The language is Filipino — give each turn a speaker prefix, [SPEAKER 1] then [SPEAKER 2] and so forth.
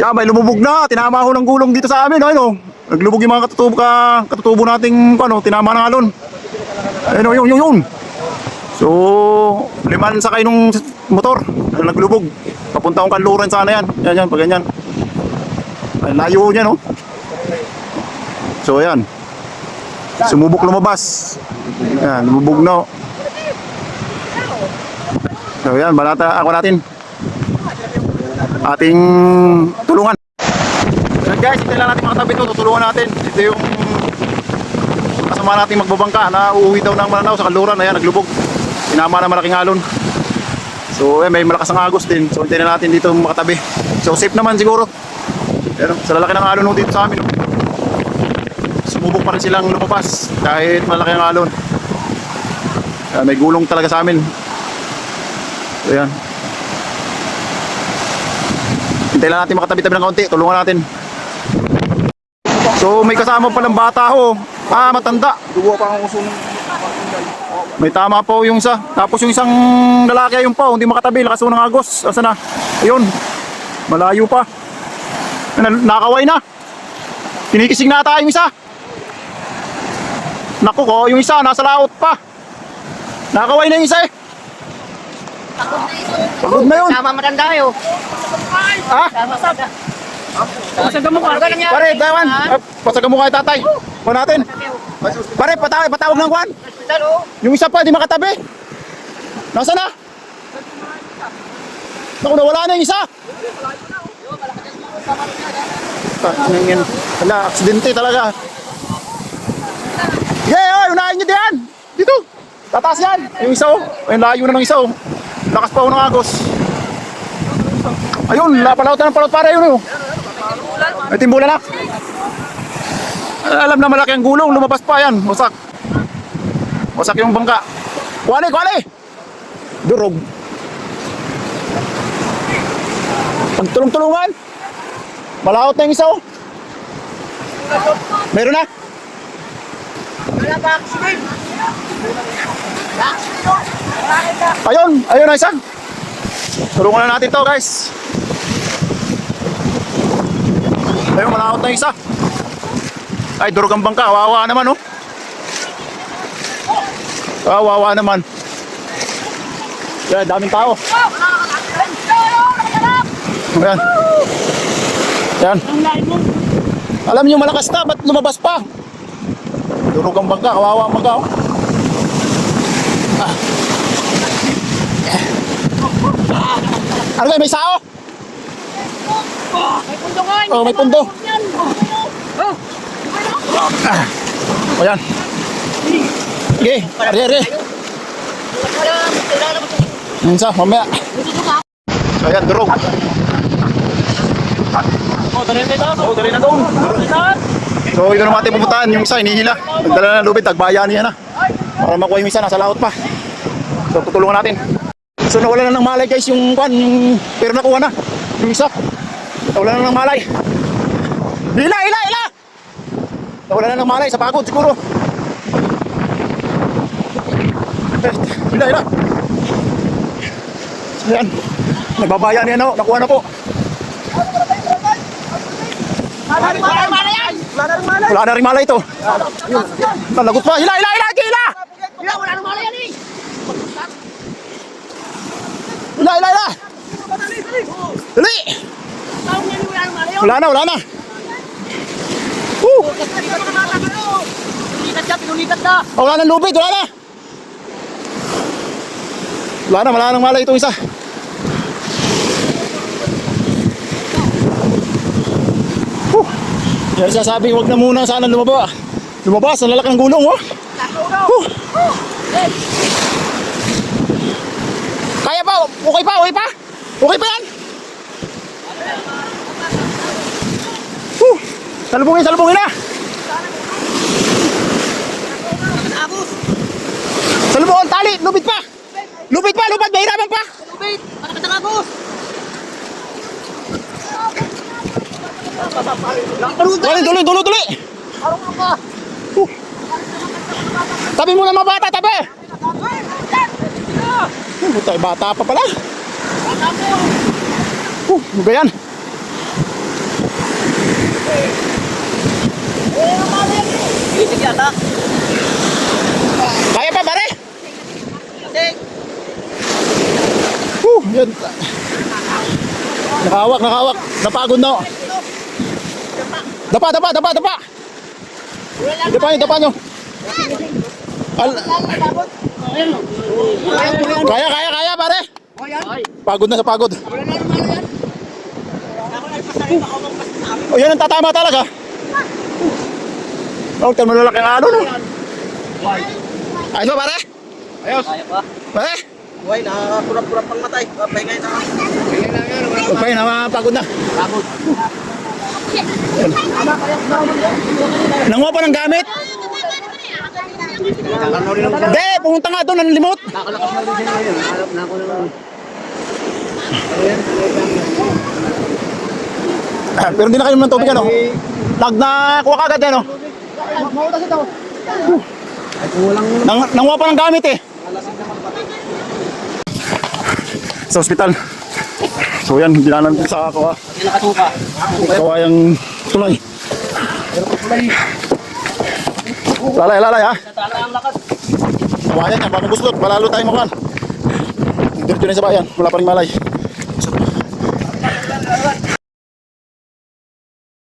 [SPEAKER 1] Yan, may lumubog na. Tinama ho ng gulong dito sa amin. Ayun, oh. Naglubog yung mga katutubo, ka, katutubo nating ano, tinama ng alon. Ayun, oh, yun, yun, yun. So, liman sakay nung motor. Naglubog. Papunta akong kanluran sana yan. Yan, yan, pag ganyan. Ay, layo niya, no? So, ayan. Sumubok lumabas. Yan, lumubog na. oh. So, yan, balata ako natin. Ating tulungan. Yan guys, ito lang natin mga katabi ito. Tutulungan natin. Ito yung kasama natin magbabangka na uuwi daw ng Mananaw sa Kaluran. Ayan, naglubog. Tinama na malaking alon. So, eh, may malakas ang agos din. So, hintayin na natin dito makatabi. So, safe naman siguro. Pero sa lalaki ng alon dito sa amin. oh. Sumubok pa rin silang lumabas kahit malaki ang alon. Ayan, may gulong talaga sa amin. So, ayan. Hintayin lang natin makatabi-tabi ng kaunti. Tulungan natin. So, may kasama palang bata ho. Ah, matanda.
[SPEAKER 2] Duwa pa ang uso ng
[SPEAKER 1] May tama po yung isa. Tapos yung isang lalaki yung pa, hindi makatabi, lakas ng agos. Asa na? Ayun. Malayo pa. Na- nakaway na. Kinikising na tayo yung isa. Naku ko, yung isa nasa laot pa. Nakaway na yung isa eh. Pagod na yun.
[SPEAKER 3] Tama matanda kayo.
[SPEAKER 1] Ah,
[SPEAKER 3] Tama matanda. Masaga mo ka. Ano
[SPEAKER 1] pare, dawan. Ah, Pasaga mo kay tatay. Kuha natin. Pare, patawag, patawag ng.
[SPEAKER 3] Hospital oh.
[SPEAKER 1] Yung isa pa, di makatabi. Nasaan na? Naku, nawala na yung isa. Taningin. Wala, aksidente talaga. Yeah, oh, unahin nyo diyan. Dito. Tataas yan. Yung isa, oh. Ayun, layo na ng isa, oh. Lakas pa, oh, ng agos. Ayun, lapalaot na ng palot pare, yun, oh. May timbulan na. Alam na malaki ang gulong, lumabas pa yan. Wasak. Wasak yung bangka. Kuwali, kuwali! Durog. Pagtulong-tulungan. Malawot na yung isa, oh. Meron na. Ayun, ayun na isa. Tulungan na natin to, guys. Ayun, malawot na isa. Ay, durog ang bangka. Wawa naman, oh. Ah, wawa naman. Yan, daming tao. Ayan. Yan. Alam niyo malakas na, ba't lumabas pa? Durog ang bangka, kawawa ang bangka, oh. Ano kayo, may sao?
[SPEAKER 3] May pundo nga.
[SPEAKER 1] Oh, may pundo.
[SPEAKER 3] Yan. Oh.
[SPEAKER 1] Ayan. Sige, ari, ari. Yung isa, mamaya. So, ayan, durog.
[SPEAKER 3] Oh, dali na ito.
[SPEAKER 1] Oh, dali na doon. So, ito naman ating pupuntahan. Yung isa, inihila. Nagdala na ng lubid, tagbayani yan na. Para makuha yung isa, nasa laot pa. So, tutulungan natin. So, nawala na ng malay guys yung kwan, yung pero nakuha na. Yung isa. Nawala na ng malay. Hila, hila, hila! Nawala na ng malay sa pagod siguro. Hila, hila. So, yan. Nagbabayani yan ako. Nakuha na po. Wala na rin malay ito. Nalagot pa. Hila, hila, hila, hila!
[SPEAKER 3] Wala, wala nang mali yan eh.
[SPEAKER 1] Hila, hila, hila! Dali!
[SPEAKER 3] Wala
[SPEAKER 1] na, wala na. Woo!
[SPEAKER 3] Pinulikat ka, pinulikat ka.
[SPEAKER 1] Oh, wala na lubid, wala na. Wala na, wala nang malay itong isa. Yan sasabi, wag na muna sana lumaba. Lumabas, ang lalaki ng gulong, oh. Whew. Kaya pa, okay pa, okay pa. Okay pa yan. Whew. Salubungin, salubungin na. Salubungin, tali, lubid pa. Lubid pa, lubid, mahirapan pa.
[SPEAKER 3] Lubid. Malapit ang agos.
[SPEAKER 1] Dali, dali,
[SPEAKER 3] dali, dali. Uh.
[SPEAKER 1] Tabi mo na mga bata, tabi. Buta, bata pa pala. Uh,
[SPEAKER 3] gayan.
[SPEAKER 1] Kaya pa, pare? Uh, yan. Nakahawak, nakahawak. Napagod na ako. Dapa, dapa, dapa, dapa. Dapa nyo, dapa nyo. Al kaya, kaya, kaya, pare. Pagod na sa pagod. O yan ang tatama talaga. Oh, kan malalaki ang ano, no? Ayos ba, pare?
[SPEAKER 3] Ayos.
[SPEAKER 1] Pare?
[SPEAKER 3] Buhay, nakapurap-purap pang matay. Pahingay na.
[SPEAKER 1] Okay, napagod na.
[SPEAKER 3] Pagod.
[SPEAKER 1] Nanguha pa ng gamit? Hindi, pumunta nga doon, ang limot.
[SPEAKER 3] Nakalakas na rin siya ngayon. Hanap na ako naman.
[SPEAKER 1] Ah, pero hindi na kayo ng tubig, ano? Nag nakuha ka agad, ano?
[SPEAKER 3] Mautas ito.
[SPEAKER 1] Nang, nanguha pa ng gamit, eh.
[SPEAKER 3] naman.
[SPEAKER 1] Sa ospital. So yan, dinanan ko sa kawa,
[SPEAKER 3] Hindi nakatuka.
[SPEAKER 1] kawayang tulay. Lalay, lalay, ha?
[SPEAKER 3] Lakad.
[SPEAKER 1] Kawayan yan, bagong guslot, palalo tayong makuhan. Dito na sa bayan, wala pa rin malay.